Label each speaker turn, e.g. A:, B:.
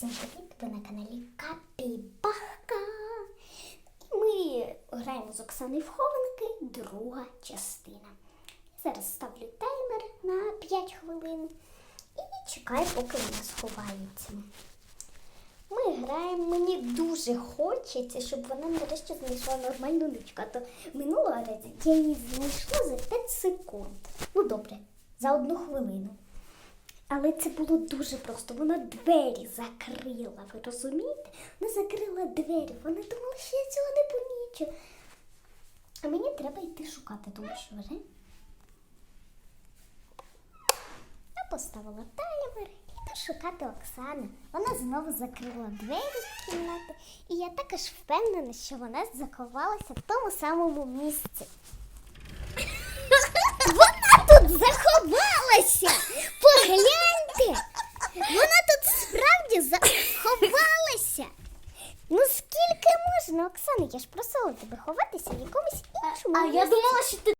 A: Всім привіт! Ви на каналі Капібахка. І ми граємо з Оксаною в хованки, друга частина. Зараз ставлю таймер на 5 хвилин і чекаю, поки вона сховається. Ми граємо, мені дуже хочеться, щоб вона нарешті знайшла нормальну ничку. А то минулого разу я її знайшла за 5 секунд. Ну добре, за одну хвилину. Але це було дуже просто. Вона двері закрила. Ви розумієте? Вона закрила двері. Вона думала, що я цього не помічу. А мені треба йти шукати, тому що вже. Я поставила таймер і шукати Оксану. Вона знову закрила двері в кімнати, і я також впевнена, що вона заховалася в тому самому місці. Вона тут заховалася! Погляньте! Вона тут справді заховалася! Ну скільки можна, Оксана? Я ж просила тебе ховатися в якомусь іншому.
B: А я
A: місці.
B: думала, що ти